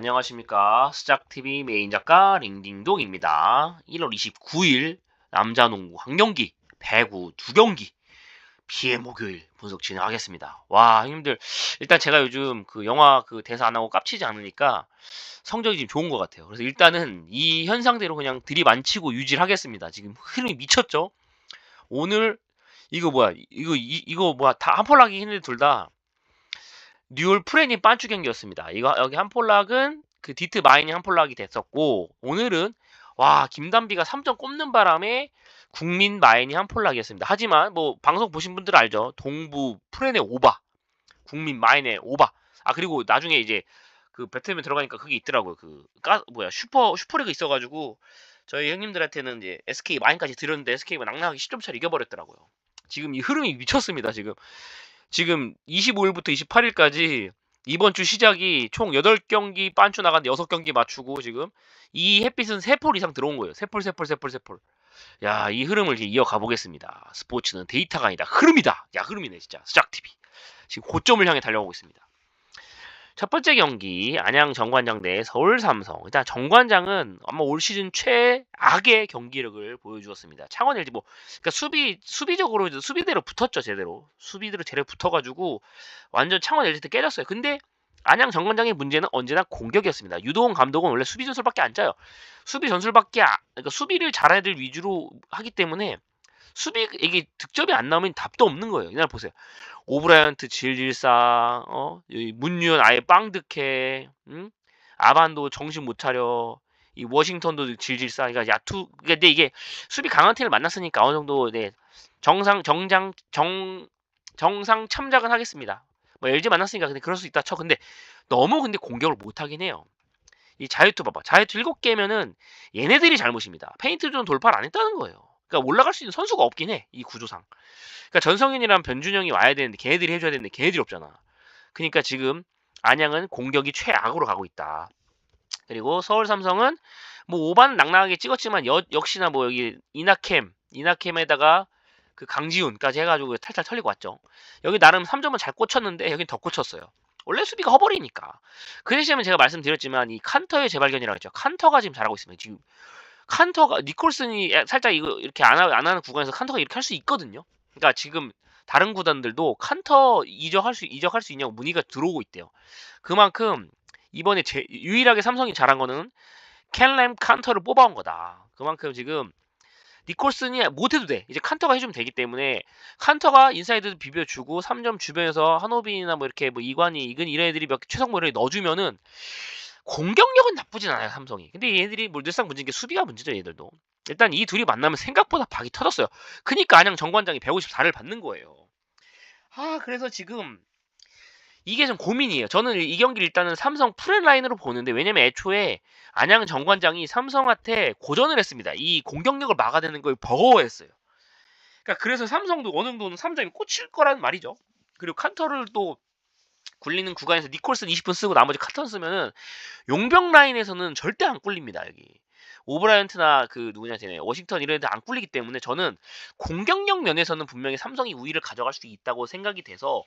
안녕하십니까. 스작TV 메인 작가 링딩동입니다. 1월 29일 남자 농구 한 경기, 배구 두 경기, 피해 목요일 분석 진행하겠습니다. 와, 형님들. 일단 제가 요즘 그 영화 그 대사 안 하고 깝치지 않으니까 성적이 지금 좋은 것 같아요. 그래서 일단은 이 현상대로 그냥 들이만치고 유지를 하겠습니다. 지금 흐름이 미쳤죠? 오늘 이거 뭐야? 이거 이, 이거 뭐야? 다 한폴락이 힘들 둘다 뉴올 프레니 빤추 경기였습니다. 이거 여기 한 폴락은 그 디트 마이닝 한폴락이 됐었고 오늘은 와 김단비가 3점 꼽는 바람에 국민 마이닝 한폴락이었습니다. 하지만 뭐 방송 보신 분들 알죠? 동부 프레네 오바, 국민 마이네 오바. 아 그리고 나중에 이제 그 배틀맨 들어가니까 그게 있더라고요. 그 까 뭐야 슈퍼 슈퍼리그 있어가지고 저희 형님들한테는 이제 SK 마인까지 들었는데 SK가 낙낙하게 10점 차로 이겨버렸더라고요. 지금 이 흐름이 미쳤습니다. 지금 지금 25일부터 28일까지 이번 주 시작이 총 8경기 빤추 나갔는데 6경기 맞추고 지금 이 햇빛은 3폴 이상 들어온 거예요. 3폴, 3폴, 3폴, 3폴. 야, 이 흐름을 이어가 보겠습니다. 스포츠는 데이터가 아니다. 흐름이다. 야, 흐름이네, 진짜. 스작TV. 지금 고점을 향해 달려오고 있습니다. 첫 번째 경기 안양 정관장 대 서울 삼성. 일단 정관장은 아마 올 시즌 최악의 경기력을 보여주었습니다. 창원 LG 뭐 그러니까 수비 수비적으로 수비대로 붙었죠 제대로 수비대로 제대로 붙어가지고 완전 창원 LG 때 깨졌어요. 근데 안양 정관장의 문제는 언제나 공격이었습니다. 유도원 감독은 원래 수비 전술밖에 안 짜요. 수비 전술밖에 아, 그러니까 수비를 잘해야 될 위주로 하기 때문에 수비 이게 득점이 안 나오면 답도 없는 거예요. 이날 보세요. 오브라이언트 질질사, 어, 문유현 아예 빵득해, 응? 아반도 정신 못 차려, 이 워싱턴도 질질사, 그러니까 야투, 근데 이게 수비 강한 팀을 만났으니까 어느 정도 네 정상 정장 정 정상 참작은 하겠습니다. 뭐 LG 만났으니까 근데 그럴 수 있다 쳐. 근데 너무 근데 공격을 못 하긴 해요. 이 자유투 봐봐. 자유투 7개면은 얘네들이 잘못입니다. 페인트 존 돌파를 안 했다는 거예요. 그러니까 올라갈 수 있는 선수가 없긴 해. 이 구조상. 그러니까 전성현이랑 변준영이 와야 되는데 걔네들이 해줘야 되는데 걔네들이 없잖아. 그러니까 지금 안양은 공격이 최악으로 가고 있다. 그리고 서울 삼성은 뭐 5반 낙낙하게 찍었지만 여, 역시나 뭐 여기 이나캠 이나캠에다가 그 강지훈까지 해가지고 탈탈 털리고 왔죠. 여기 나름 3점은 잘 꽂혔는데 여긴 더 꽂혔어요. 원래 수비가 허벌이니까. 그 대신에 제가 말씀드렸지만 이 칸터의 재발견이라고 했죠. 칸터가 지금 잘하고 있습니다. 지금 칸터가 니콜슨이 살짝 이거 이렇게 안, 하, 안 하는 구간에서 칸터가 이렇게 할 수 있거든요. 그러니까 지금 다른 구단들도 칸터 이적할 수 이적할 수 있냐고 문의가 들어오고 있대요. 그만큼 이번에 제, 유일하게 삼성이 잘한 거는 캔램 칸터를 뽑아온 거다. 그만큼 지금 니콜슨이 못해도 돼. 이제 칸터가 해주면 되기 때문에 칸터가 인사이드 비벼주고 3점 주변에서 한호빈이나 뭐 이렇게 뭐 이관이 이근 이런 애들이 몇 최성모를 넣어주면은 공격력은 나쁘진 않아요 삼성이. 근데 얘들이 뭐 늘상 문제인 게 수비가 문제죠 얘들도. 일단 이 둘이 만나면 생각보다 박이 터졌어요. 그니까 안양 정관장이 154를 받는 거예요. 아 그래서 지금 이게 좀 고민이에요. 저는 이 경기를 일단은 삼성 프렌라인으로 보는데 왜냐면 애초에 안양 정관장이 삼성한테 고전을 했습니다. 이 공격력을 막아내는 걸 버거워했어요. 그러니까 그래서 삼성도 어느 정도는 3점이 꽂힐 거라는 말이죠. 그리고 칸터를 또 굴리는 구간에서 니콜슨 20분 쓰고 나머지 카턴 쓰면은 용병 라인에서는 절대 안 굴립니다 여기. 오브라이언트나 그 누구냐 쟤네. 워싱턴 이런 애들 안 굴리기 때문에 저는 공격력 면에서는 분명히 삼성이 우위를 가져갈 수 있다고 생각이 돼서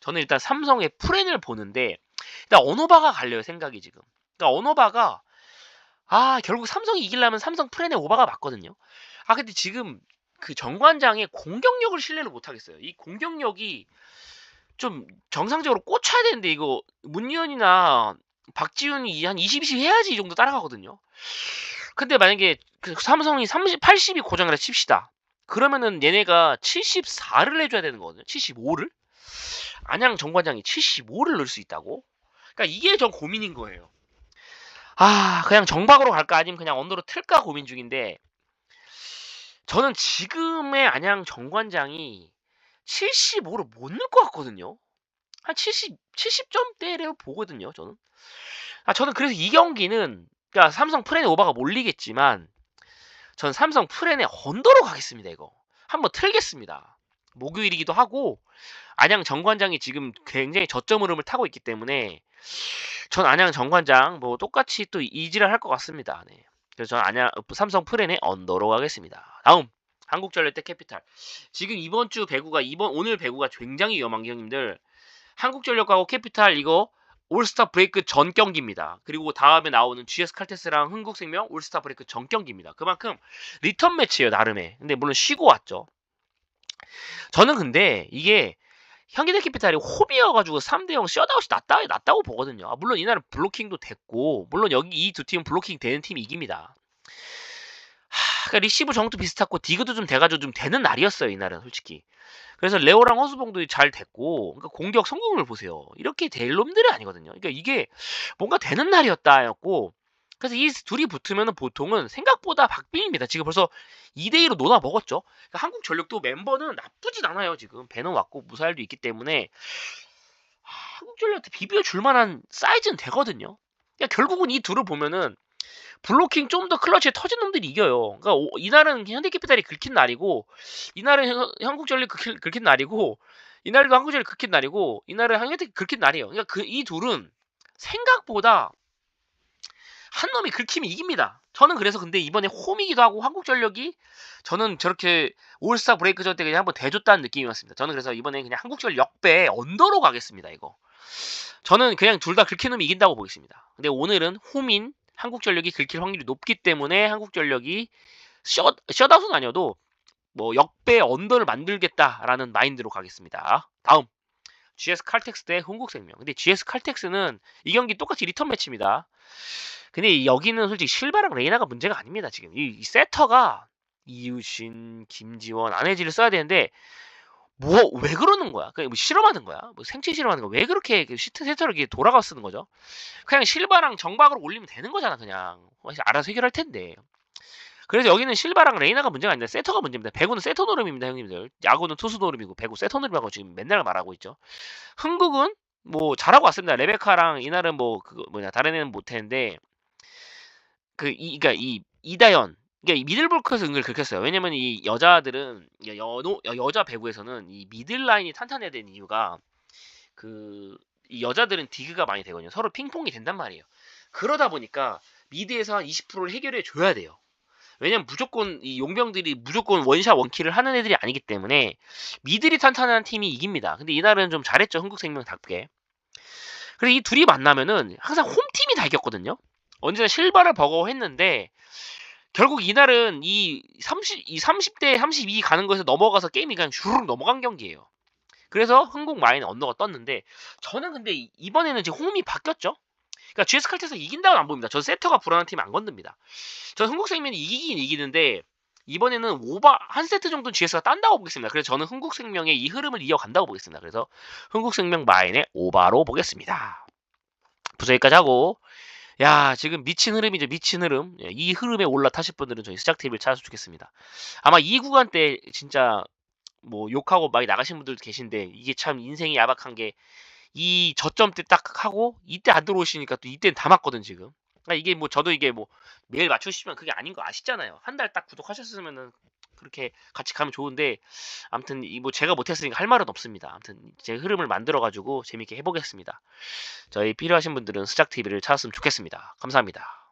저는 일단 삼성의 프렌을 보는데 일단 언어바가 갈려요 생각이 지금. 그러니까 언어바가 아 결국 삼성이 이기려면 삼성 프렌의 오바가 맞거든요. 아 근데 지금 그 정관장의 공격력을 신뢰를 못 하겠어요. 이 공격력이 좀 정상적으로 꽂혀야 되는데 이거 문유현이나 박지훈이 한 20, 20 해야지 이 정도 따라가거든요. 근데 만약에 그 삼성이 30, 80이 고정이라 칩시다. 그러면은 얘네가 74를 해줘야 되는 거거든요. 75를? 안양 정관장이 75를 넣을 수 있다고? 그러니까 이게 전 고민인 거예요. 아, 그냥 정박으로 갈까 아니면 그냥 언더로 틀까 고민 중인데 저는 지금의 안양 정관장이 75를 못 넣을 것 같거든요. 한 70, 70점대를 보거든요, 저는. 아, 저는 그래서 이 경기는, 그러니까 삼성 프렌의 오바가 몰리겠지만, 전 삼성 프렌의 언더로 가겠습니다, 이거. 한번 틀겠습니다. 목요일이기도 하고, 안양 정관장이 지금 굉장히 저점 흐름을 타고 있기 때문에, 전 안양 정관장 뭐 똑같이 또 이지를 할 것 같습니다. 네. 그래서 저는 안양, 삼성 프렌의 언더로 가겠습니다. 다음. 한국전력대 캐피탈. 지금 이번 주 배구가 이번 오늘 배구가 굉장히 위험한 게 형님들. 한국전력하고 캐피탈 이거 올스타 브레이크 전 경기입니다. 그리고 다음에 나오는 GS 칼테스랑 흥국생명 올스타 브레이크 전 경기입니다. 그만큼 리턴 매치예요, 나름의. 근데 물론 쉬고 왔죠. 저는 근데 이게 현기대 캐피탈이 홈이어가지고 3대0 셧아웃이 났다, 났다고 보거든요. 아, 물론 이날은 블로킹도 됐고, 물론 여기 이 두 팀은 블로킹 되는 팀이 이깁니다. 하, 그러니까 리시브 정도 비슷하고 디그도 좀 돼가지고 좀 되는 날이었어요, 이날은 솔직히. 그래서 레오랑 허수봉도 잘 됐고, 그러니까 공격 성공을 보세요. 이렇게 될 놈들이 아니거든요. 그러니까 이게 뭔가 되는 날이었다였고, 그래서 이 둘이 붙으면 보통은 생각보다 박빙입니다. 지금 벌써 2대2로 놓아 먹었죠. 그러니까 한국 전력도 멤버는 나쁘진 않아요. 지금 배는 왔고 무사일도 있기 때문에 한국 전력한테 비벼줄 만한 사이즈는 되거든요. 그러니까 결국은 이 둘을 보면은 블로킹 좀 더 클러치에 터진 놈들이 이겨요. 그러니까 오- 이날은 현대캐피탈이 긁힌 날이고 이날은 현- 한국전력이 긁힌, 긁힌 날이고 이날도 한국전력이 긁힌 날이고 이날은 현대캐 긁힌 날이에요. 그러니까 그 이 둘은 생각보다 한 놈이 긁히면 이깁니다. 저는 그래서 근데 이번에 홈이기도 하고 한국전력이 저는 저렇게 올스타 브레이크 전 때 그냥 한번 대줬다는 느낌이었습니다. 저는 그래서 이번에 그냥 한국전력 역배 언더로 가겠습니다. 이거. 저는 그냥 둘 다 긁힌 놈이 이긴다고 보겠습니다. 근데 오늘은 홈인 한국전력이 긁힐 확률이 높기 때문에 한국전력이 셧, 셧아웃은 아니어도 뭐 역배 언더를 만들겠다라는 마인드로 가겠습니다. 다음 GS 칼텍스 대 흥국생명. 근데 GS 칼텍스는 이 경기 똑같이 리턴 매치입니다. 근데 이- 여기는 솔직히 실바랑 레이나가 문제가 아닙니다. 지금 이, 이 세터가 이유신, 김지원, 안혜지를 써야 되는데 뭐 왜 그러는 거야? 그냥 뭐 실험하는 거야? 뭐 생체 실험하는 거야? 왜 그렇게 그 시트 세터를 이렇게 돌아가 쓰는 거죠? 그냥 실바랑 정박으로 올리면 되는 거잖아, 그냥. 알아서 해결할 텐데. 그래서 여기는 실바랑 레이나가 문제가 아니라 세터가 문제입니다. 배구는 세터 노름입니다, 형님들. 야구는 투수 노름이고 배구 세터 노름이라고 지금 맨날 말하고 있죠. 흥국은 뭐 잘하고 왔습니다. 레베카랑 이날은 뭐 그거 뭐냐 다른 애는 못했는데 그 이 그러니까 이 이다연 그러니까 이 미들블크에서 은근 긁혔어요. 왜냐면 이 여자들은 여, 여, 여자 배구에서는 이 미들 라인이 탄탄해야 되는 이유가 그이 여자들은 디그가 많이 되거든요. 서로 핑퐁이 된단 말이에요. 그러다 보니까 미드에서 한 20%를 해결해 줘야 돼요. 왜냐면 무조건 이 용병들이 무조건 원샷 원킬을 하는 애들이 아니기 때문에 미들이 탄탄한 팀이 이깁니다. 근데 이날은 좀 잘했죠. 흥국생명답게. 그래서 이 둘이 만나면은 항상 홈팀이 다 이겼거든요. 언제나 실바를 버거워했는데 결국 이날은 이 30, 이 30대 32 가는 거에서 넘어가서 게임이 그냥 슈르륵 넘어간 경기예요. 그래서 흥국 마인 언더가 떴는데 저는 근데 이- 이번에는 이제 홈이 바뀌었죠. 그러니까 GS 칼텍스 이긴다고는 안 보입니다. 저 세터가 불안한 팀 안 건듭니다. 저 흥국생명이 이기긴 이기는데 이번에는 오바 한 세트 정도는 GS가 딴다고 보겠습니다. 그래서 저는 흥국생명의 이 흐름을 이어간다고 보겠습니다. 그래서 흥국생명 마인의 오바로 보겠습니다. 부서 여기까지 하고 야 지금 미친 흐름이죠 미친 흐름. 예, 이 흐름에 올라타실 분들은 저희 스작TV를 찾아서 좋겠습니다. 아마 이 구간 때 진짜 뭐 욕하고 많이 나가신 분들도 계신데 이게 참 인생이 야박한 게 이 저점 때 딱 하고 이때 안 들어오시니까 또 이때는 다 맞거든 지금. 그러니까 이게 뭐 저도 이게 뭐 매일 맞추시면 그게 아닌 거 아시잖아요. 한 달 딱 구독하셨으면은 그렇게 같이 가면 좋은데 아무튼 이 뭐 제가 못했으니까 할 말은 없습니다. 아무튼 제 흐름을 만들어 가지고 재밌게 해보겠습니다. 저희 필요하신 분들은 스작TV를 찾았으면 좋겠습니다. 감사합니다